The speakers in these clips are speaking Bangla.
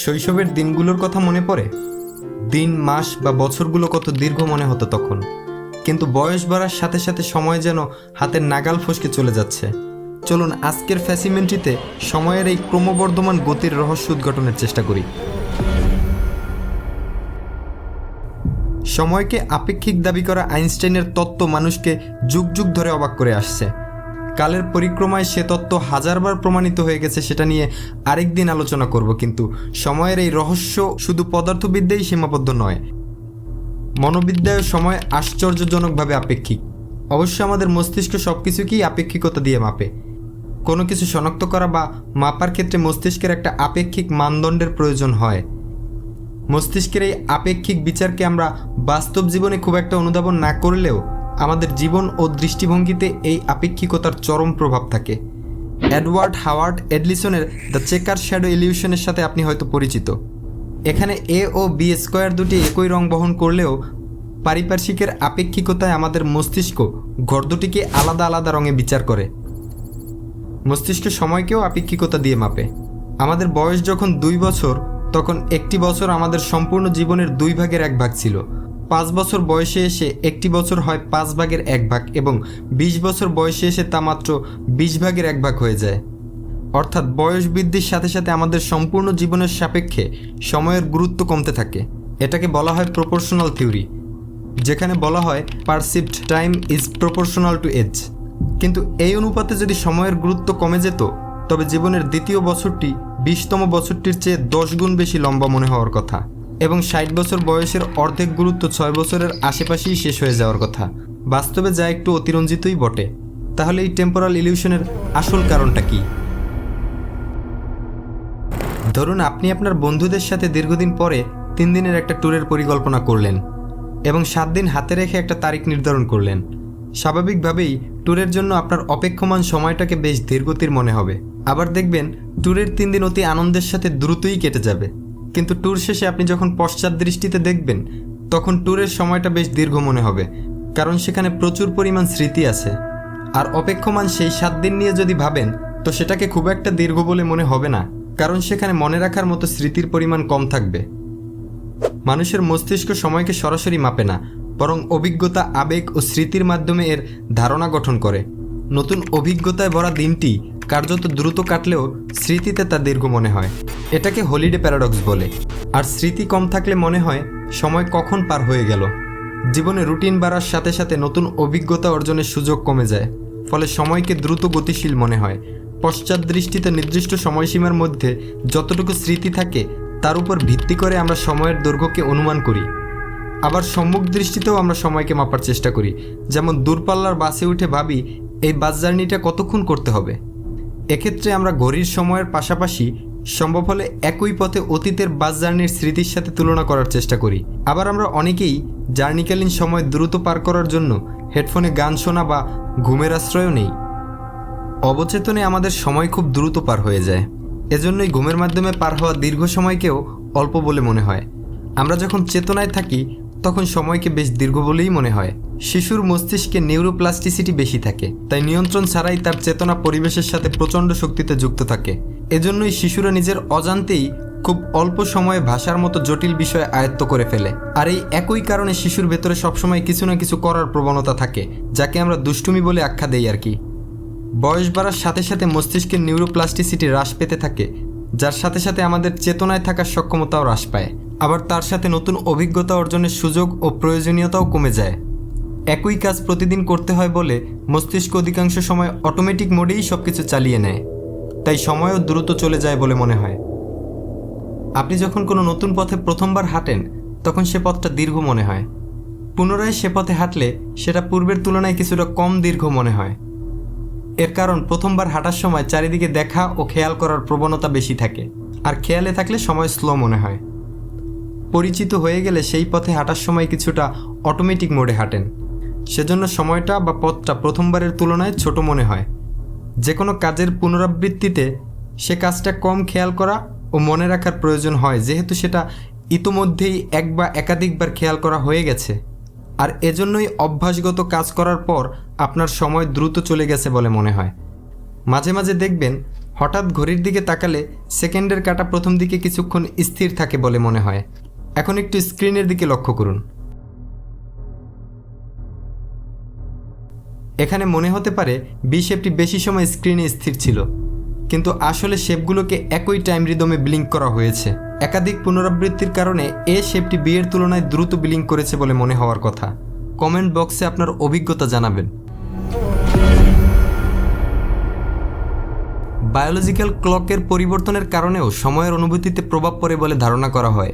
শৈশবের দিনগুলোর কথা মনে পড়ে? দিন, মাস বা বছরগুলো কত দীর্ঘ মনে হতো তখন। কিন্তু বয়স বাড়ার সাথে সাথে সময় যেন হাতের নাগাল ফসকে চলে যাচ্ছে। চলুন আজকের ফ্যাসিমেন্ট্রিতে সময়ের এই ক্রমবর্ধমান গতির রহস্য উদ্ঘাটনের চেষ্টা করি। সময়কে আপেক্ষিক দাবি করা আইনস্টাইনের তত্ত্ব মানুষকে যুগ যুগ ধরে অবাক করে আসছে। কালের পরিক্রমায় সে তত্ত্ব হাজারবার প্রমাণিত হয়ে গেছে, সেটা নিয়ে আরেক দিন আলোচনা করব, কিন্তু সময়ের এই রহস্য শুধু পদার্থবিদ্যাই সীমাবদ্ধ নয় মনোবিদ্যায় সময় আশ্চর্যজনকভাবে আপেক্ষিক। অবশ্য আমাদের মস্তিষ্ক সব কিছুকেই আপেক্ষিকতা দিয়ে মাপে। কোনো কিছু শনাক্ত করা বা মাপার ক্ষেত্রে মস্তিষ্কের একটা আপেক্ষিক মানদণ্ডের প্রয়োজন হয়। মস্তিষ্কের এই আপেক্ষিক বিচারকে আমরা বাস্তব জীবনে খুব একটা অনুধাবন না করলেও আমাদের জীবন ও দৃষ্টিভঙ্গিতে এই আপেক্ষিকতার চরম প্রভাব থাকে। অ্যাডওয়ার্ড হাওয়ার্ড এডলিসনের দ্য চেকার শ্যাডো ইলিউশনের সাথে আপনি হয়তো পরিচিত। এখানে এ ও বি স্কোয়ার দুটি একই রং বহন করলেও পারিপার্শ্বিকের আপেক্ষিকতায় আমাদের মস্তিষ্ক ঘর দুটিকে আলাদা আলাদা রঙে বিচার করে। মস্তিষ্ক সময়কেও আপেক্ষিকতা দিয়ে মাপে। আমাদের বয়স যখন দুই বছর, তখন একটি বছর আমাদের সম্পূর্ণ জীবনের দুই ভাগের এক ভাগ ছিল। পাঁচ বছর বয়সে এসে একটি বছর হয় পাঁচ ভাগের এক ভাগ এবং বিশ বছর বয়সে এসে তা মাত্র বিশ ভাগের এক ভাগ হয়ে যায়। অর্থাৎ বয়স বৃদ্ধির সাথে সাথে আমাদের সম্পূর্ণ জীবনের সাপেক্ষে সময়ের গুরুত্ব কমতে থাকে। এটাকে বলা হয় প্রপোর্শনাল থিওরি যেখানে বলা হয় perceived time is proportional to age কিন্তু এই অনুপাতে যদি সময়ের গুরুত্ব কমে যেত, তবে জীবনের দ্বিতীয় বছরটি বিশতম বছরটির চেয়ে দশ গুণ বেশি লম্বা মনে হওয়ার কথা। এবং ষাট বছর বয়সের অর্ধেক গুরুত্ব ছয় বছরের আশেপাশেই শেষ হয়ে যাওয়ার কথা। বাস্তবে যা একটু অতিরঞ্জিতই বটে। তাহলে এই টেম্পোরাল ইলিউশনের আসল কারণটা কি? ধরুন আপনি আপনার বন্ধুদের সাথে দীর্ঘদিন পরে তিন দিনের একটা ট্যুরের পরিকল্পনা করলেন এবং সাত দিন হাতে রেখে একটা তারিখ নির্ধারণ করলেন। স্বাভাবিকভাবেই ট্যুরের জন্য আপনার অপেক্ষমান সময়টাকে বেশ দীর্ঘতির মনে হবে। আবার দেখবেন ট্যুরের তিন দিন অতি আনন্দের সাথে দ্রুতই কেটে যাবে। কিন্তু ট্যুর শেষে আপনি যখন পশ্চাৎ দৃষ্টিতে দেখবেন, তখন ট্যুরের সময়টা বেশ দীর্ঘ মনে হবে, কারণ সেখানে প্রচুর পরিমাণ স্মৃতি আছে। আর অপেক্ষমান সেই সাত দিন নিয়ে যদি ভাবেন, তো সেটাকে খুব একটা দীর্ঘ বলে মনে হবে না, কারণ সেখানে মনে রাখার মতো স্মৃতির পরিমাণ কম থাকবে। মানুষের মস্তিষ্ক সময়কে সরাসরি মাপে না, বরং অভিজ্ঞতা, আবেগ ও স্মৃতির মাধ্যমে এর ধারণা গঠন করে। নতুন অভিজ্ঞতায় ভরা দিনটি কার্যত দ্রুত কাটলেও স্মৃতিতে তা দীর্ঘ মনে হয়। এটাকে হলিডে প্যারাডক্স বলে। আর স্মৃতি কম থাকলে মনে হয় সময় কখন পার হয়ে গেল। জীবনে রুটিন বাড়ার সাথে সাথে নতুন অভিজ্ঞতা অর্জনের সুযোগ কমে যায়। ফলে সময়কে দ্রুত গতিশীল মনে হয়। পশ্চাৎ দৃষ্টিতে নির্দিষ্ট সময়সীমার মধ্যে যতটুকু স্মৃতি থাকে, তার উপর ভিত্তি করে আমরা সময়ের দৈর্ঘ্যকে অনুমান করি। আবার সম্মুখ দৃষ্টিতেও আমরা সময়কে মাপার চেষ্টা করি। যেমন দূরপাল্লার বাসে উঠে ভাবি, এই বাস জার্নিটা কতক্ষণ করতে হবে? এক্ষেত্রে আমরা ঘড়ির সময়ের পাশাপাশি সম্ভব হলে একই পথে অতীতের বাস জার্নির স্মৃতির সাথে তুলনা করার চেষ্টা করি। আবার আমরা অনেকেই জার্নিকালীন সময় দ্রুত পার করার জন্য হেডফোনে গান শোনা বা ঘুমের আশ্রয়ও নেই। অবচেতনে আমাদের সময় খুব দ্রুত পার হয়ে যায়। এজন্যই ঘুমের মাধ্যমে পার হওয়া দীর্ঘ সময়কেও অল্প বলে মনে হয়। আমরা যখন চেতনায় থাকি, তখন সময়কে বেশ দীর্ঘ বলেই মনে হয়। শিশুর মস্তিষ্কে নিউরোপ্লাস্টিসিটি বেশি থাকে, তাই নিয়ন্ত্রণ ছাড়াই তার চেতনা পরিবেশের সাথে প্রচণ্ড শক্তিতে যুক্ত থাকে। এজন্যই শিশুরা নিজের অজান্তেই খুব অল্প সময়ে ভাষার মতো জটিল বিষয় আয়ত্ত করে ফেলে। আর এই একই কারণে শিশুর ভেতরে সবসময় কিছু না কিছু করার প্রবণতা থাকে, যাকে আমরা দুষ্টুমি বলে আখ্যা দেই আর কি। বয়স বাড়ার সাথে সাথে মস্তিষ্কের নিউরোপ্লাস্টিসিটি হ্রাস পেতে থাকে, যার সাথে সাথে আমাদের চেতনায় থাকার সক্ষমতাও হ্রাস পায়। আবার তার সাথে নতুন অভিজ্ঞতা অর্জনের সুযোগ ও প্রয়োজনীয়তাও কমে যায়। একই কাজ প্রতিদিন করতে হয় বলে মস্তিষ্ক অধিকাংশ সময় অটোমেটিক মোডেই সব কিছু চালিয়ে নেয়। তাই সময়ও দ্রুত চলে যায় বলে মনে হয়। আপনি যখন কোনো নতুন পথে প্রথমবার হাঁটেন, তখন সে পথটা দীর্ঘ মনে হয়। পুনরায় সে পথে হাঁটলে সেটা পূর্বের তুলনায় কিছুটা কম দীর্ঘ মনে হয়। এর কারণ প্রথমবার হাঁটার সময় চারিদিকে দেখা ও খেয়াল করার প্রবণতা বেশি থাকে, আর খেয়ালে থাকলে সময় স্লো মনে হয়। পরিচিত হয়ে গেলে সেই পথে হাঁটার সময় কিছুটা অটোমেটিক মোডে হাঁটেন। সেজন্য সময়টা বা পথটা প্রথমবারের তুলনায় ছোট মনে হয়। যে কোনো কাজের পুনরাবৃত্তিতে সে কাজটা কম খেয়াল করা ও মনে রাখার প্রয়োজন হয়, যেহেতু সেটা ইতোমধ্যেই এক বা একাধিকবার খেয়াল করা হয়ে গেছে। আর এজন্যই অভ্যাসগত কাজ করার পর আপনার সময় দ্রুত চলে গেছে বলে মনে হয়। মাঝে মাঝে দেখবেন, হঠাৎ ঘড়ির দিকে তাকালে সেকেন্ডের কাটা প্রথম দিকে কিছুক্ষণ স্থির থাকে বলে মনে হয়। এখন একটু স্ক্রিনের দিকে লক্ষ্য করুন। এখানে মনে হতে পারে বি শেপটি বেশি সময় স্ক্রিনে স্থির ছিল। কিন্তু আসলে শেপগুলোকে একই টাইম রিদমে ব্লিঙ্ক করা হয়েছে। একাধিক পুনরাবৃত্তির কারণে এ শেপটি বি এর তুলনায় দ্রুত ব্লিঙ্ক করেছে বলে মনে হওয়ার কথা। কমেন্ট বক্সে আপনার অভিজ্ঞতা জানাবেন। বায়োলজিক্যাল ক্লকের পরিবর্তনের কারণেও সময়ের অনুভূতিতে প্রভাব পড়ে বলে ধারণা করা হয়।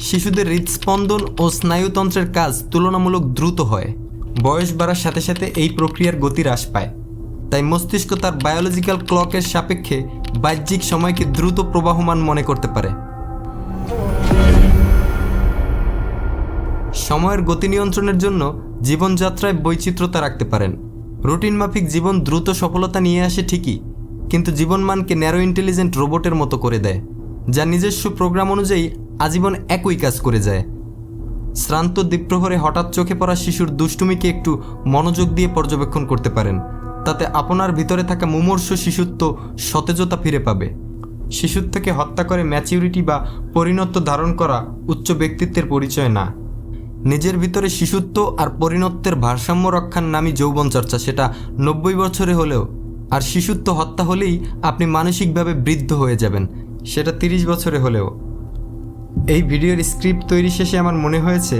শিশুদের হৃদস্পন্দন ও স্নায়ুতন্ত্রের কাজ তুলনামূলক দ্রুত হয়। বয়স বাড়ার সাথে সাথে এই প্রক্রিয়ার গতি হ্রাস পায়। তাই মস্তিষ্ক তার বায়োলজিক্যাল ক্লকের সাপেক্ষে বাহ্যিক সময়কে দ্রুত প্রবাহমান মনে করতে পারে। সময়ের গতি নিয়ন্ত্রণের জন্য জীবনযাত্রায় বৈচিত্র্যতা রাখতে পারেন। রুটিন মাফিক জীবন দ্রুত সফলতা নিয়ে আসে ঠিকই, কিন্তু জীবনমানকে ন্যারো ইন্টেলিজেন্ট রোবটের মতো করে দেয়, যা নিজস্ব প্রোগ্রাম অনুযায়ী আজীবন একই কাজ করে যায়। শ্রান্ত দ্বীপ্রহরে হঠাৎ চোখে পড়া শিশুর দুষ্টুমিকে একটু মনোযোগ দিয়ে পর্যবেক্ষণ করতে পারেন। তাতে আপনার ভিতরে থাকা মুমূর্ষ শিশুত্ব সতেজতা ফিরে পাবে। শিশুর থেকে হত্যা করে ম্যাচিউরিটি বা পরিণত্ব ধারণ করা উচ্চ ব্যক্তিত্বের পরিচয় না। নিজের ভিতরে শিশুত্ব আর পরিণত্বের ভারসাম্য রক্ষার নামই যৌবন চর্চা সেটা নব্বই বছরে হলেও। আর শিশুত্ব হত্যা হলেই আপনি মানসিকভাবে বৃদ্ধ হয়ে যাবেন, সেটা তিরিশ বছরে হলেও। এই ভিডিওর স্ক্রিপ্ট তৈরি শেষে আমার মনে হয়েছে,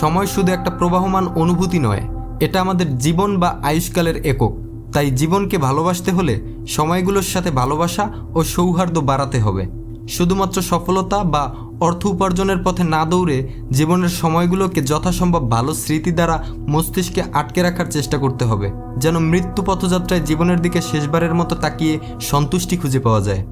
সময় শুধু একটা প্রবাহমান অনুভূতি নয়, এটা আমাদের জীবন বা আয়ুষ্কালের একক। তাই জীবনকে ভালোবাসতে হলে সময়গুলোর সাথে ভালোবাসা ও সৌহার্দ্য বাড়াতে হবে। শুধুমাত্র সফলতা বা অর্থ উপার্জনের পথে না দৌড়ে জীবনের সময়গুলোকে যথাসম্ভব ভালো স্মৃতি দ্বারা মস্তিষ্কে আটকে রাখার চেষ্টা করতে হবে, যেন মৃত্যু পথযাত্রায় জীবনের দিকে শেষবারের মতো তাকিয়ে সন্তুষ্টি খুঁজে পাওয়া যায়।